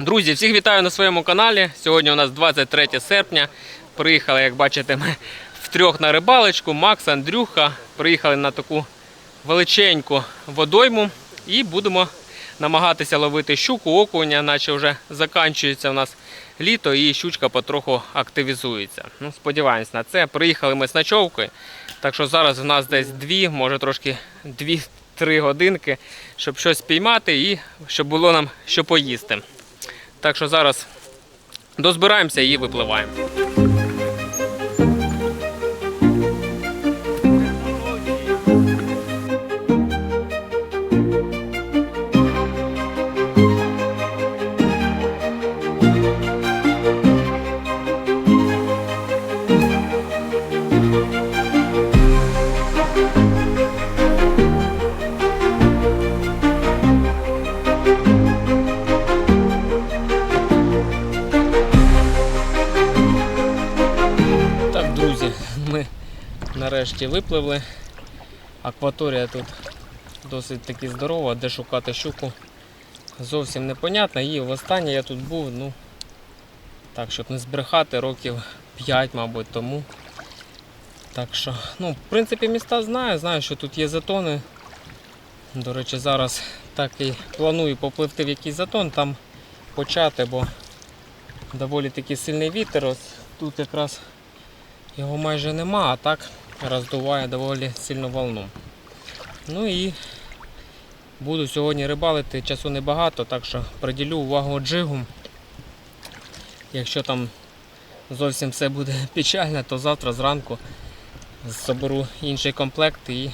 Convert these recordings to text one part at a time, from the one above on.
Друзі, всіх вітаю на своєму каналі. Сьогодні у нас 23 серпня. Приїхали, як бачите, ми втрьох на рибалочку. Макс, Андрюха. Приїхали на таку величеньку водойму і будемо намагатися ловити щуку, окуня, наче вже закінчується у нас літо і щучка потроху активізується. Ну, сподіваємось на це. Приїхали ми з ночовкою. Так що зараз у нас десь дві, може трошки дві-три годинки, щоб щось піймати і щоб було нам що поїсти. Так що зараз дозбираємося і випливаємо. Нарешті випливли. Акваторія тут досить таки здорова, де шукати щуку зовсім непонятно. І востаннє я тут був, ну, так, щоб не збрехати, років 5, мабуть, тому. Так що, ну, в принципі, міста знаю, знаю, що тут є затони. До речі, зараз так і планую попливти в якийсь затон, там почати, бо доволі таки сильний вітер. Ось тут якраз його майже нема, а так роздуває доволі сильну волну. Ну і буду сьогодні рибалити, часу небагато, так що приділю увагу джигу. Якщо там зовсім все буде печально, то завтра зранку заберу інший комплект і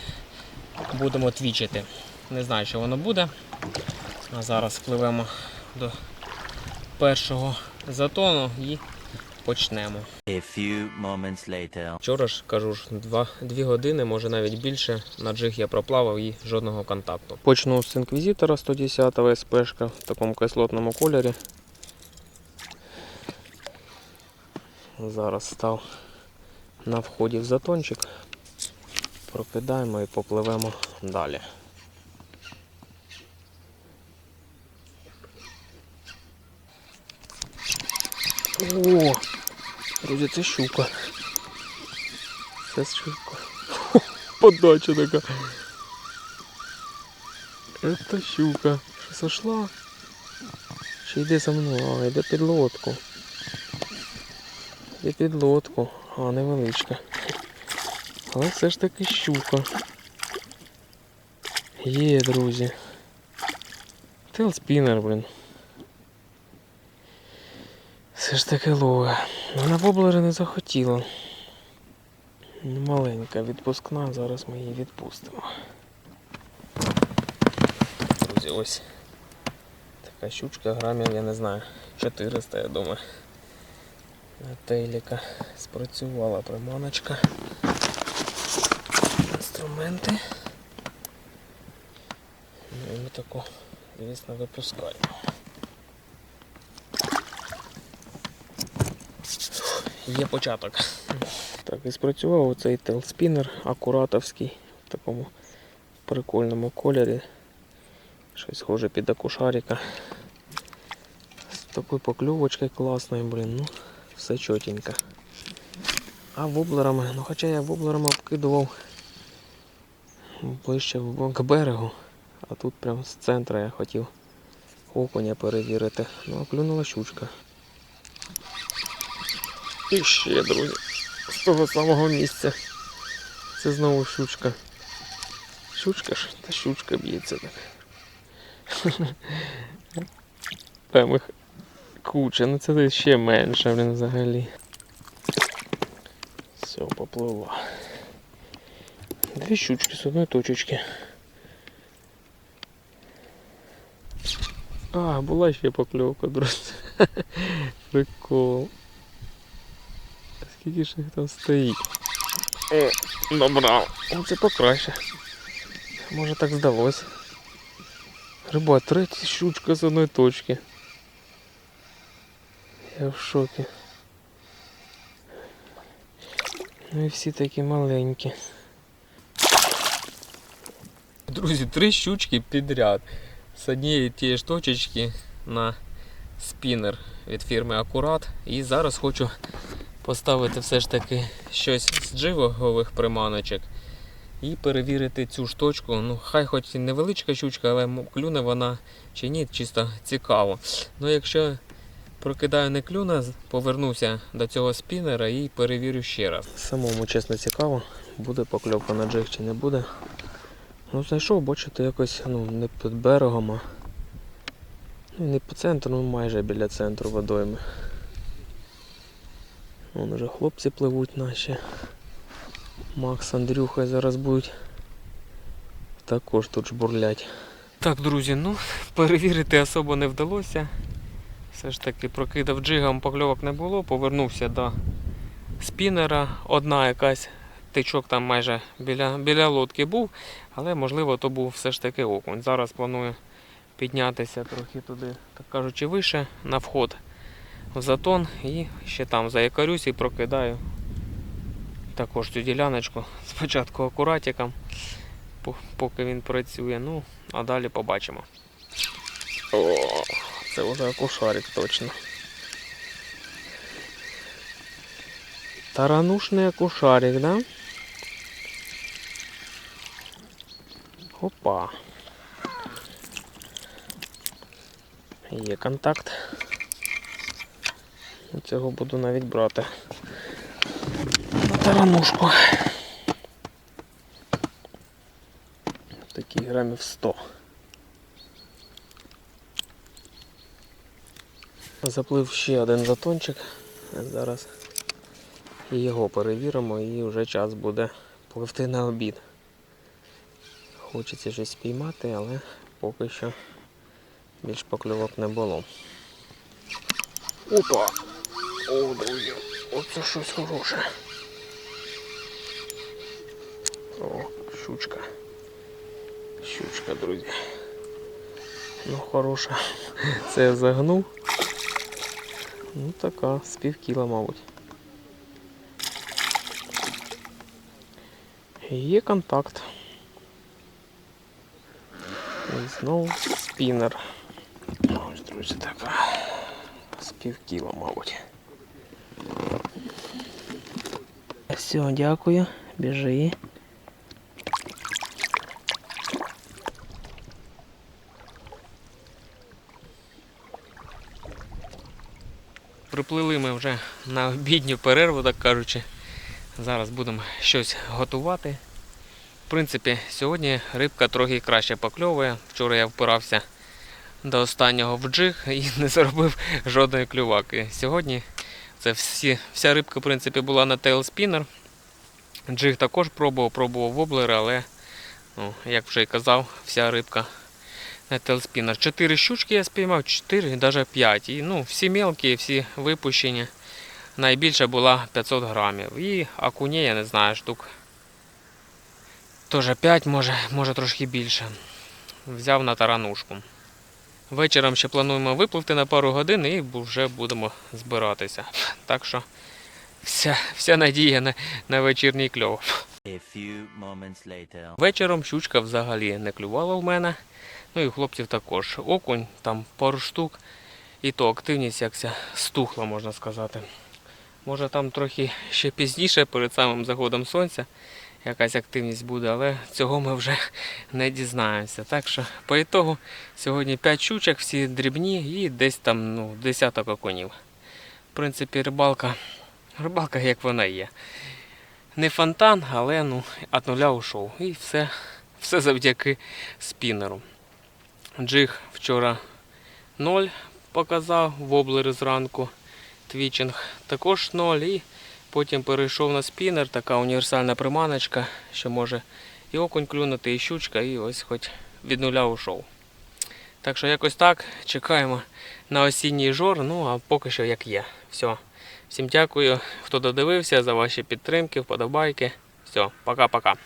будемо твічити. Не знаю, що воно буде. А зараз пливемо до першого затону і почнемо. A few moments later. Вчора ж кажу ж два, дві години, може навіть більше. На джиг я проплавав і жодного контакту. Почну з інквізитора 110-го СПшка в такому кислотному кольорі. Зараз став на вході в затончик. Прокидаємо і попливемо далі. О! Друзі, це щука. Це щука. Подача така. Это щука. Що сошла? Чи йде за мною? А, йде під лодку. Йде під лодку. А, невеличка. Але все ж таки щука. Є, друзі. Телспінер, блін. Все ж таки лове. Ну, На воблери не захотіло. Маленька відпускна, зараз ми її відпустимо. Друзі, ось така щучка грамів, я не знаю, 400, я думаю. На тейліка спрацювала приманочка. Інструменти. Ну і ми таку, звісно, випускаємо. Є початок. Так, і спрацював оцей телспінер акуратовський в такому прикольному кольорі. Щось схоже під акушарика. З такою покльовочкою класною, блін, ну, все чотенько. А воблерами, ну хоча я воблерами обкидував ближче к берегу, а тут прямо з центру я хотів окуня перевірити. Ну, а клюнула щучка. І ще, друзі, з того самого місця. Це знову щучка. Щучка ж, та щучка б'ється так. Там їх куча, ну це ще менше, блін, взагалі. Все, попливла. Дві щучки з одної точечки. А, була ще покльовка, друзі. Прикол. Скільки ж їх там стоїть? О, добрав. О, це покраще. Може так здалось. Риба, третя щучка з одної точки. Я в шокі. Ну і всі такі маленькі. Друзі, три щучки підряд. З однієї тієї ж точечки на спінер від фірми Акурат. І зараз хочу поставити все ж таки щось з джигових приманочок і перевірити цю штучку. Ну, хай хоч і невеличка щучка, але клюне вона чи ні, чисто цікаво. Ну, якщо прокидаю не клюне, з- повернуся до цього спінера і перевірю ще раз. Самому чесно цікаво, буде покльовка на джиг чи не буде. Ну, знайшов, бачите, якось ну, не під берегом, а ну, не по центру, ну майже біля центру водойми. Вон уже хлопці пливуть наші. Макс, Андрюха зараз будуть також тут жбурлять. Так, друзі, ну перевірити особо не вдалося. Все ж таки прокидав джигом, покльовок не було, повернувся до спінера. Одна якась тичок там майже біля, біля лодки був, але можливо то був все ж таки окунь. Зараз планую піднятися трохи туди, так кажучи, вище на вход в затон і ще там заякорюсь і прокидаю також цю діляночку. Спочатку акуратиком, поки він працює. Ну, а далі побачимо. О, це вже акушарик точно. Таранушний акушарик, да? Опа. Є контакт. Цього буду навіть брати. На таранушку. Такий грамів 100. Заплив ще один затончик. Зараз його перевіримо і вже час буде пливти на обід. Хочеться щось спіймати, але поки що більш покльовок не було. Опа! О, друзі, оце щось хороше. О, щучка. Щучка, друзі. Ну, хороша. Це я загнув. Ну така, з пів кіла, мабуть. Є контакт. І знову спінер. Ось, друзі, така. З пів кіла, мабуть. Все, дякую. Біжи. Приплили ми вже на обідню перерву, так кажучи. Зараз будемо щось готувати. В принципі, сьогодні рибка трохи краще покльовує. Вчора я впирався до останнього в джиг і не заробив жодної клюваки. Сьогодні це всі, вся рибка в принципі, була на тейлспінер. Джиг також пробував, пробував воблери, але, ну, як вже і казав, вся рибка на тейлспінер. Чотири щучки я спіймав, 4, навіть 5. І, ну, всі мелкі, всі випущені. Найбільша була 500 грамів. І акуні, я не знаю, штук. Теж 5, може, може трошки більше. Взяв на таранушку. Вечором ще плануємо випливти на пару годин і вже будемо збиратися. Так що вся, вся надія на, на вечірній кльов. A few later. Вечором щучка взагалі не клювала в мене. Ну і у хлопців також. Окунь, там пару штук. І то активність якся стухла, можна сказати. Може там трохи ще пізніше, перед самим заходом сонця, якась активність буде, але цього ми вже не дізнаємося. Так що, по ітогу, сьогодні 5 щучок, всі дрібні і десь там ну, десяток окунів. В принципі, рибалка, рибалка як вона є. Не фонтан, але ну, від нуля ушов. І все, все завдяки спінеру. Джиг вчора 0 показав, воблери зранку. Твічинг також 0. І потім перейшов на спінер, така універсальна приманочка, що може і окунь клюнути, і щучка, і ось хоч від нуля ушов. Так що якось так. Чекаємо на осінній жор, ну а поки що як є. Все. Всім дякую, хто додивився за ваші підтримки, вподобайки. Все, пока-пока.